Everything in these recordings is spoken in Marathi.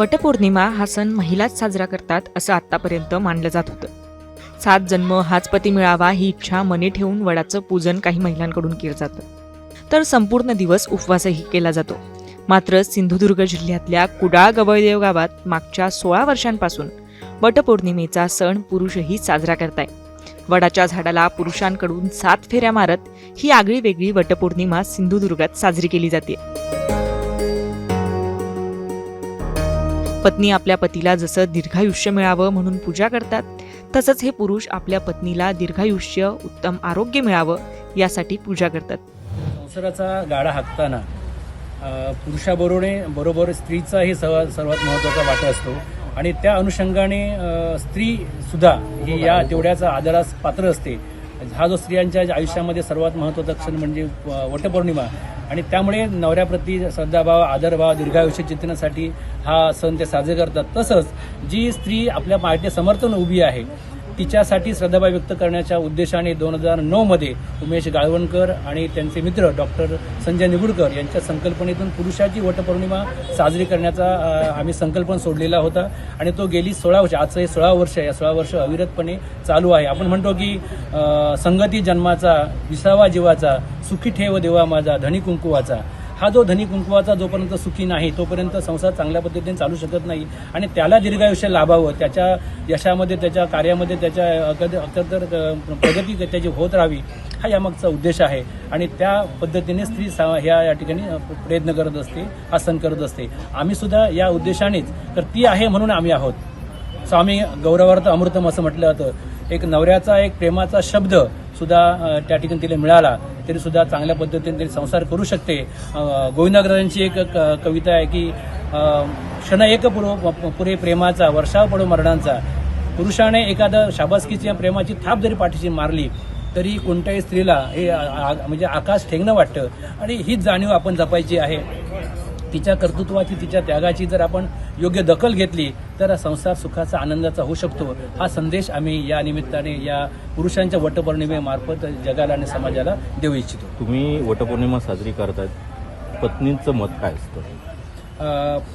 वटपौर्णिमा हा सण महिलाच साजरा करतात असं आत्तापर्यंत मानलं जात होतं. सात जन्म हाच पती मिळावा ही इच्छा मनी ठेवून वडाचं पूजन काही महिलांकडून केलं जातं. तर संपूर्ण दिवस उपवासही केला जातो. मात्र सिंधुदुर्ग जिल्ह्यातल्या कुडाळ गवळदेव गावात मागच्या सोळा वर्षांपासून वटपौर्णिमेचा सण पुरुषही साजरा करताय. वडाच्या झाडाला पुरुषांकडून सात फेऱ्या मारत ही आगळी वेगळी वटपौर्णिमा सिंधुदुर्गात साजरी केली जाते. पत्नी आपल्या पतीला जसं दीर्घायुष्य मिळावं म्हणून पूजा करतात तसंच हे पुरुष आपल्या पत्नीला दीर्घायुष्य उत्तम आरोग्य मिळावं यासाठी पूजा करतात. संसाराचा गाडा हाकताना अ, पुरुषाबरोबर बरोबर स्त्रीचाही सर्वात सर्वात महत्त्वाचा वाटा असतो. आणि त्या अनुषंगाने स्त्रीसुद्धा स्त्री सुद्धा ही या तेवढ्याचा आदरास पात्र असते. हा जो स्त्रियांच्या आयुष्यामध्ये सर्वात महत्त्वाचा क्षण म्हणजे वटपौर्णिमा. आणि त्यामुळे नवऱ्याप्रती श्रद्धाभाव आदरभाव दीर्घायुष्य चिंतनासाठी हा सण ते साजरे करतात. तसंच जी स्त्री आपल्या पार्टी समर्थन उभी आहे तिच्यासाठी श्रद्धाभाव व्यक्त करण्याच्या उद्देशाने दोन हजार नऊमध्ये उमेश गाळवणकर आणि त्यांचे मित्र डॉक्टर संजय निगुडकर यांच्या संकल्पनेतून पुरुषाची वटपौर्णिमा साजरी करण्याचा आम्ही संकल्पन सोडलेला होता. आणि तो गेली सोळा वर्ष आजचं हे सोळा वर्ष या सोळा वर्ष अविरतपणे चालू आहे. आपण म्हणतो की संगती जन्माचा विसावा जीवाचा सुखी ठेव देवा माझा धनी कुंकुवाचा. हा जो धनी कुंकुवाचा जोपर्यंत सुखी नाही तोपर्यंत संसार चांगल्या पद्धतीने चालू शकत नाही. आणि त्याला दीर्घायुष्य लाभावं त्याच्या यशामध्ये त्याच्या कार्यामध्ये त्याच्या अकद प्रगती त्याची होत राहावी हा यामागचा उद्देश आहे. आणि त्या पद्धतीने स्त्री सा ह्या या ठिकाणी प्रयत्न करत असते हा सण करत असते. आम्ही सुद्धा या उद्देशानेच तर ती आहे म्हणून आम्ही आहोत. स्वामी गौरवार्थ अमृतम असं म्हटलं जातं. एक नवऱ्याचा एक प्रेमाचा शब्द सुद्धा त्या ठिकाणी तिला मिळाला. तरी सुद्धा चांगल्या पद्धतीने तरी संसार करू शकते. गोविंदाग्रजांची एक क- कविता आहे की क्षण एक पुरो पुरे प्रेमाचा वर्षाव पडो मरणांचा. पुरुषाने एखादं शाबासकीची या प्रेमाची थाप जरी पाठीशी मारली तरी कोणत्याही स्त्रीला हे आ- म्हणजे आकाश ठेंगणं वाटतं. आणि हीच जाणीव आपण जपायची आहे. तिच्या कर्तृत्वाची तिच्या त्यागाची जर आपण योग्य दखल घेतली तर संसार सुखाचा आनंदाचा होऊ शकतो. हा संदेश आम्ही या निमित्ताने या पुरुषांच्या वटपौर्णिमेमार्फत जगाला आणि समाजाला देऊ इच्छितो. तुम्ही वटपौर्णिमा साजरी करतायत. पत्नींचं मत काय असतं?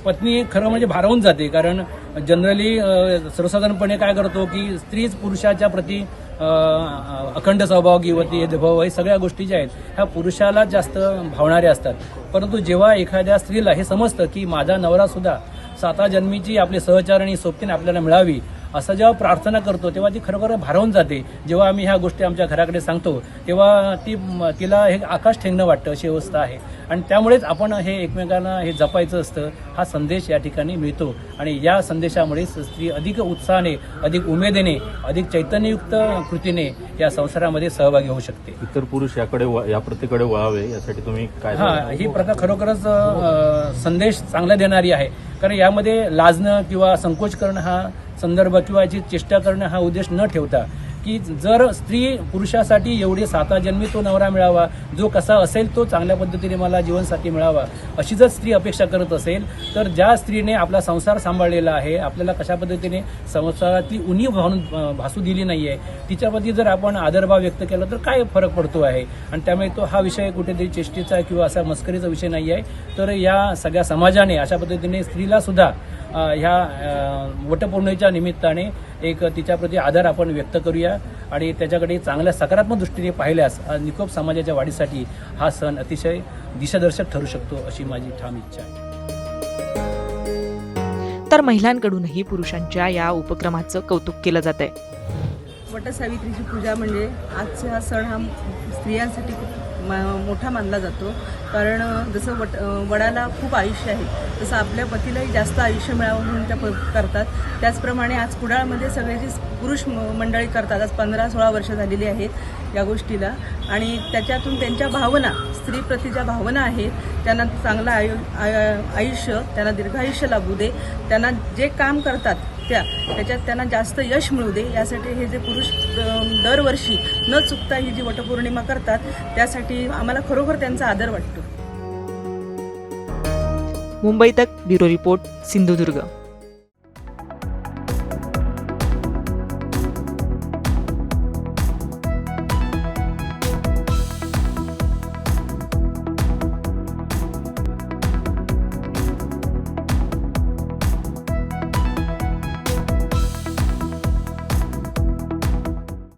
पत्नी खरं म्हणजे भारावून जाते. कारण जनरली सर्वसाधारणपणे काय करतो की स्त्रीच पुरुषाच्या प्रती अखंड सौभाग्यवती भाव हे सगळ्या गोष्टी ज्या आहेत. ह्या पुरुषाला जास्त भावणाऱ्या असतात. परंतु जेव्हा एखाद्या स्त्रीला हे समजतं की माझा नवरा सुद्धा साता जन्मीची आपली सहचारणी सोबतीने आपल्याला मिळावी असं जेव्हा प्रार्थना करतो तेव्हा ती खरोखर भारावून जाते. जेव्हा आम्ही ह्या गोष्टी आमच्या घराकडे सांगतो तेव्हा ती तिला हे आकाश ठेंगणं वाटतं अशी अवस्था आहे. आणि त्यामुळेच आपण हे एकमेकांना हे जपायचं असतं हा संदेश या ठिकाणी मिळतो. आणि या संदेशामुळे स्त्री अधिक उत्साहाने अधिक उमेदीने अधिक चैतन्ययुक्त कृतीने या संसारामध्ये सहभागी होऊ शकते. इतर पुरुष याकडे या प्रतीकडे वळावे यासाठी तुम्ही काय हा ही प्रथा खरोखरच संदेश चांगला देणारी आहे. कारण यामध्ये लाजणं किंवा संकोच करणं हा संदर्भ किंवा याची चेष्टा करणं हा उद्देश न ठेवता की जर स्त्री पुरुषासाठी एवढे साता जन्मी तो नवरा मिळावा जो कसा असेल तो चांगल्या पद्धतीने मला जीवनसाथी मिळावा अशी जर स्त्री अपेक्षा करत असेल तर ज्या स्त्रीने आपला संसार सांभाळलेला आहे आपल्याला कशा पद्धतीने संसारातली उणीव भावून भासू दिली नाही आहे तिच्याप्रती जर आपण आदरभाव व्यक्त केला तर काय फरक पडतो आहे? आणि त्यामुळे तो हा विषय कुठेतरी चेष्टेचा किंवा असा मस्करीचा विषय नाही आहे तर या सगळ्या समाजाने अशा पद्धतीने स्त्रीला सुद्धा ह्या वटपौर्णिमेच्या निमित्ताने एक तिच्याप्रती आदर आपण व्यक्त करूया आणि त्याच्याकडे चांगल्या सकारात्मक दृष्टीने पाहिल्यास निकोप समाजाच्या वाढीसाठी हा सण अतिशय दिशादर्शक ठरू शकतो अशी माझी ठाम इच्छा आहे. तर महिलांकडूनही पुरुषांच्या या उपक्रमाचं कौतुक केलं जात आहे वटसावित्रीची पूजा म्हणजे आजचा हा सण हा स्त्रियांसाठी मोठा मानला जातो. कारण जसं वट वडाला खूप आयुष्य आहे तसं आपल्या पतीलाही जास्त आयुष्य मिळावं म्हणून त्या प- करतात. त्याचप्रमाणे आज कुडाळमध्ये सगळे जे पुरुष म- मंडळी करतात आज पंधरा सोळा वर्ष झालेली आहेत या गोष्टीला. आणि त्याच्यातून त्यांच्या भावना स्त्रीप्रती ज्या भावना आहेत त्यांना चांगलं आयु आय- आयुष्य त्यांना दीर्घायुष्य लाभू दे. त्यांना जे काम करतात त्या त्याच्यात त्यांना जास्त यश मिळू दे. यासाठी हे जे पुरुष दरवर्षी न चुकता ही जी वटपौर्णिमा करतात त्यासाठी आम्हाला खरोखर त्यांचा आदर वाटतो. मुंबई तक ब्युरो रिपोर्ट सिंधुदुर्ग.